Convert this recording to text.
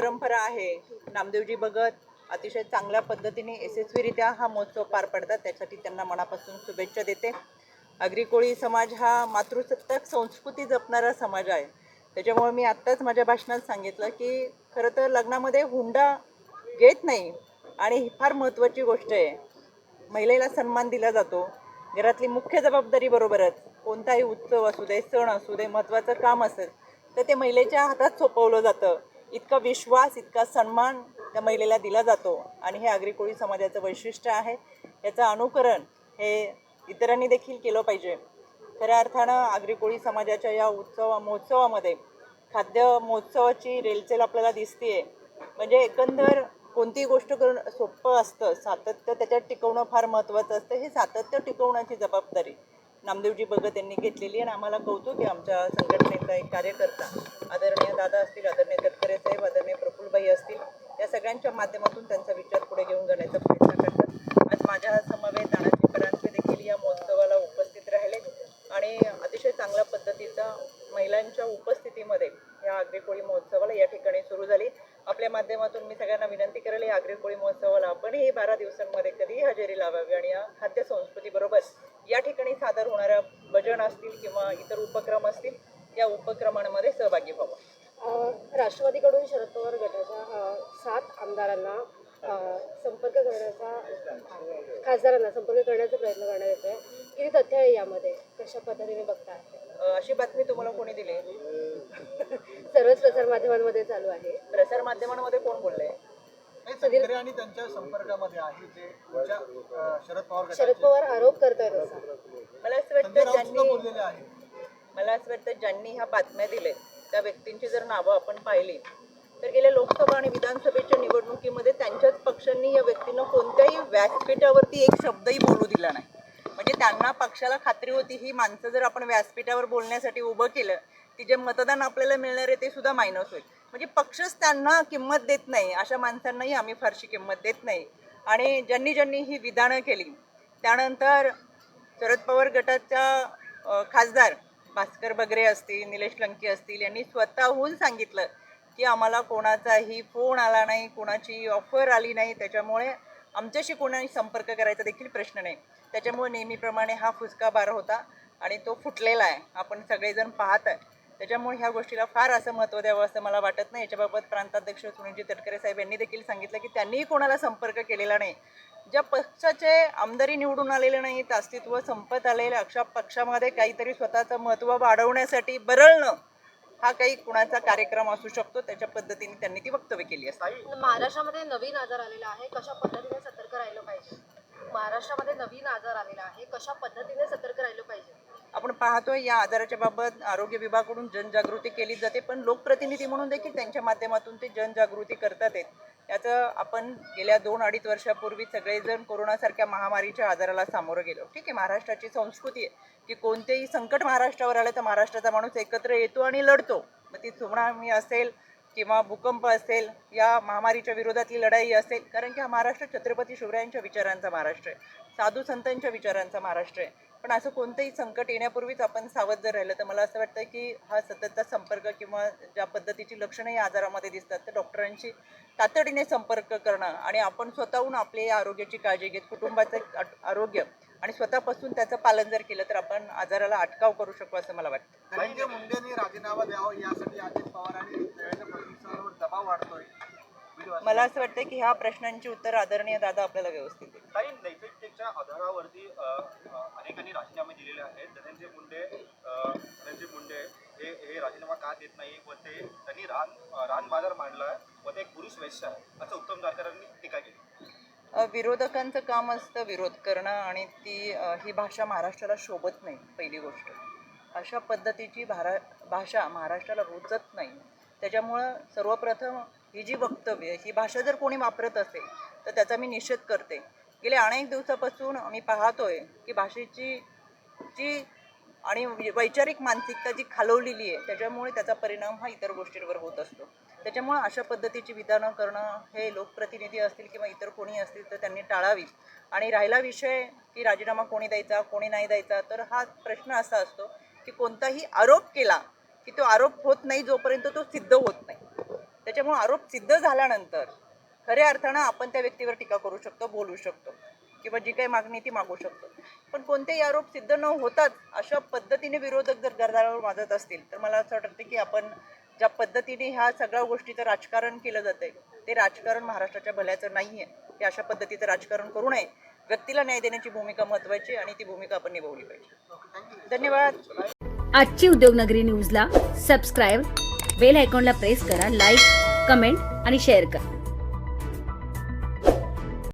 परंपरा आहे. नामदेवजी भगत अतिशय चांगल्या पद्धतीने यशस्वीरित्या हा महोत्सव पार पडतात. त्यासाठी त्यांना मनापासून शुभेच्छा देते. आगरी कोळी समाज हा मातृसत्ताक संस्कृती जपणारा समाज आहे. त्याच्यामुळे मी आत्ताच माझ्या भाषणात सांगितलं की खरं तर लग्नामध्ये हुंडा घेत नाही आणि ही फार महत्त्वाची गोष्ट आहे. महिलेला सन्मान दिला जातो. घरातली मुख्य जबाबदारी बरोबरच. कोणताही उत्सव असू दे सण असू दे महत्त्वाचं काम असेल तर ते महिलेच्या हातात सोपवलं जातं. इतका विश्वास इतका सन्मान त्या महिलेला दिला जातो. आणि हे आगरी कोळी समाजाचं वैशिष्ट्य आहे. याचं अनुकरण हे इतरांनी देखील केलं पाहिजे. खऱ्या अर्थानं आगरी कोळी समाजाच्या या उत्सवा महोत्सवामध्ये खाद्य महोत्सवाची रेलचेल आपल्याला दिसते म्हणजे एकंदर कोणतीही गोष्ट करणं सोपं असतं. सातत्य त्याच्यात टिकवणं फार महत्त्वाचं असतं. हे सातत्य टिकवण्याची जबाबदारी. नामदेवजी भगत यांनी घेतलेली आणि आम्हाला कौतुक आहे आमच्या संघटनेचा एक कार्यकर्ता आदरणीय दादा असतील आदरणीय तटकरे साहेब आदरणीय प्रफुल्लबाई असतील या सगळ्यांच्या माध्यमातून त्यांचा विचार पुढे घेऊन जाण्याचा प्रयत्न करतात आज माझ्या समवेत नानाजी परांजपे देखील या महोत्सवाला उपस्थित राहिले आणि अतिशय चांगल्या पद्धतीचा महिलांच्या उपस्थितीमध्ये या आगरी कोळी महोत्सवाला या ठिकाणी सुरू झाली आपल्या माध्यमातून मी सगळ्यांना विनंती करेल या आगरी कोळी महोत्सवाला आपणही बारा दिवसांमध्ये कधीही हजेरी लावावी आणि या खाद्य संस्कृतीबरोबर या ठिकाणी सादर होणाऱ्या भजन असतील किंवा इतर उपक्रम असतील या उपक्रमांमध्ये सहभागी व्हावं. राष्ट्रवादीकडून शरद पवार गटाच्या सात आमदारांना संपर्क करण्याचा खासदारांना संपर्क करण्याचा प्रयत्न करण्यात येतोय. किती तथ्य आहे यामध्ये? कशा पद्धतीने बघताय अ, अशी बातमी तुम्हाला कोणी दिली? सर्वच प्रसार माध्यमांमध्ये चालू आहे. प्रसार माध्यमांमध्ये कोण बोललंय? आणि त्यांच्या संपर्कामध्ये आहे जे शरद पवार शरद पवार आरोप करतायत असा. मला असं वाटतं ज्यांनी मला असं वाटतं ज्यांनी ह्या बातम्या दिल्या त्या व्यक्तींची जर नावं आपण पाहिली तर गेल्या लोकसभा आणि विधानसभेच्या निवडणुकीमध्ये त्यांच्याच पक्षांनी या व्यक्तींना कोणत्याही व्यासपीठावरती एक शब्दही बोलू दिला नाही. म्हणजे त्यांना पक्षाला खात्री होती ही माणसं जर आपण व्यासपीठावर बोलण्यासाठी उभं केलं ती जे मतदान आपल्याला मिळणार आहे ते सुद्धा मायनस होईल. म्हणजे पक्षच त्यांना किंमत देत नाही. अशा माणसांनाही आम्ही फारशी किंमत देत नाही. आणि ज्यांनी ज्यांनी ही विधानं केली त्यानंतर शरद पवार गटाच्या खासदार भास्कर बगरे असतील निलेश लंके असतील यांनी स्वतःहून सांगितलं की आम्हाला कोणाचाही फोन आला नाही कोणाची ऑफर आली नाही. त्याच्यामुळे आमच्याशी कोणाही संपर्क करायचा देखील प्रश्न नाही. त्याच्यामुळे नेहमीप्रमाणे हा फुसका बार होता आणि तो फुटलेला आहे. आपण सगळेजण पाहत आहे. त्याच्यामुळे ह्या गोष्टीला फार असं महत्त्व द्यावं असं मला वाटत नाही. याच्याबाबत प्रांताध्यक्ष सुनीलजी तटकरे साहेब यांनी देखील सांगितलं की त्यांनीही कोणाला संपर्क केलेला नाही. ज्या पक्षाचे आमदारी निवडून आलेले नाहीत अस्तित्व संपत आलेले अशा पक्षामध्ये काहीतरी स्वतःचं महत्त्व वाढवण्यासाठी बरळणं हा काही कुणाचा कार्यक्रम असू शकतो. त्याच्या पद्धतीने त्यांनी ती वक्तव्य केली असतात महाराष्ट्रामध्ये नवीन आजार आलेला आहे. कशा पद्धतीने सतर्क राहिलं पाहिजे? महाराष्ट्रामध्ये नवीन आजार आलेला आहे. कशा पद्धतीने सतर्क राहिलं पाहिजे? आपण पाहतोय या आजाराच्या बाबत आरोग्य विभागाकडून जनजागृती केली जाते पण लोकप्रतिनिधी म्हणून देखील त्यांच्या माध्यमातून ते जनजागृती करतात आहेत. याचं आपण गेल्या दोन अडीच वर्षापूर्वी सगळेजण कोरोनासारख्या महामारीच्या आजाराला सामोरं गेलो. ठीक आहे महाराष्ट्राची संस्कृती आहे की कोणतेही संकट महाराष्ट्रावर आलं तर महाराष्ट्राचा माणूस एकत्र येतो आणि लढतो. मग ती सुनामी असेल किंवा भूकंप असेल या महामारीच्या विरोधातली लढाई असेल कारण की हा महाराष्ट्र छत्रपती शिवरायांच्या विचारांचा महाराष्ट्र आहे. साधू संतांच्या विचारांचा महाराष्ट्र आहे. पण असं कोणतंही संकट येण्यापूर्वीच आपण सावध जर राहिलं तर मला असं वाटतं की हा सततचा संपर्क किंवा ज्या पद्धतीची लक्षणं या आजारामध्ये दिसतात तर डॉक्टरांशी तातडीने संपर्क करणं आणि आपण स्वतःहून आपली आरोग्याची काळजी घेत कुटुंबाचं आरोग्य आणि स्वतःपासून त्याचं पालन जर केलं तर आपण आजाराला अटकाव करू शकू असं मला वाटतं. धनंजय मुंडेंनी राजीनामा द्यावा यासाठी अजित पवार आणि देवेंद्र फडणवीसांवर दबाव वाढतोय. विश्वास- मला असं वाटतं की ह्या प्रश्नांची उत्तर आदरणीय दादा आपल्याला व्यवस्थित देतील. त्याच्या आधारावरती अनेकांनी राजीनामे दिलेले आहेत. धनंजय मुंडे धनंजय मुंडे हे हे राजीनामा का देत नाही व ते त्यांनी रान रान बाजार मांडला व ते एक पुरुष वैश्य आहे. असं उत्तम जानकरांनी टीका केली. विरोधकांचं काम असतं विरोध करणं आणि ती ही भाषा महाराष्ट्राला शोभत नाही पहिली गोष्ट. अशा पद्धतीची भारा भाषा महाराष्ट्राला रुचत नाही. त्याच्यामुळं सर्वप्रथम ही जी वक्तव्य ही भाषा जर कोणी वापरत असेल तर त्याचा मी निषेध करते. गेल्या अनेक दिवसापासून आम्ही पाहतोय की भाषेची जी आणि वैचारिक मानसिकता जी खालवलेली आहे त्याच्यामुळे त्याचा परिणाम हा इतर गोष्टींवर होत असतो. त्याच्यामुळे अशा पद्धतीची विधानं करणं हे लोकप्रतिनिधी असतील किंवा इतर कोणी असतील तर त्यांनी टाळावी. आणि राहिला विषय की राजीनामा कोणी द्यायचा कोणी नाही द्यायचा तर हा प्रश्न असा असतो की कोणताही आरोप केला की तो आरोप होत नाही जोपर्यंत तो सिद्ध होत नाही. त्याच्यामुळे आरोप सिद्ध झाल्यानंतर खऱ्या अर्थानं आपण त्या व्यक्तीवर टीका करू शकतो बोलू शकतो किंवा जी काही मागणी ती मागू शकतो. पण कोणतेही आरोप सिद्ध न होताच अशा पद्धतीने विरोधक जर गरदारावर माजत असतील तर मला असं वाटतं की आपण ज्या पद्धतीने ह्या सगळ्या गोष्टीचं राजकारण केलं जातंय ते राजकारण महाराष्ट्राच्या भल्याचं नाही आहे ते अशा पद्धतीचं राजकारण करू नये. व्यक्तीला न्याय देण्याची भूमिका महत्त्वाची आणि ती भूमिका आपण निभावली पाहिजे. धन्यवाद. आजची उद्योगनगरी न्यूजला सबस्क्राईब बेल आयकॉनला प्रेस करा लाईक कमेंट आणि शेअर करा.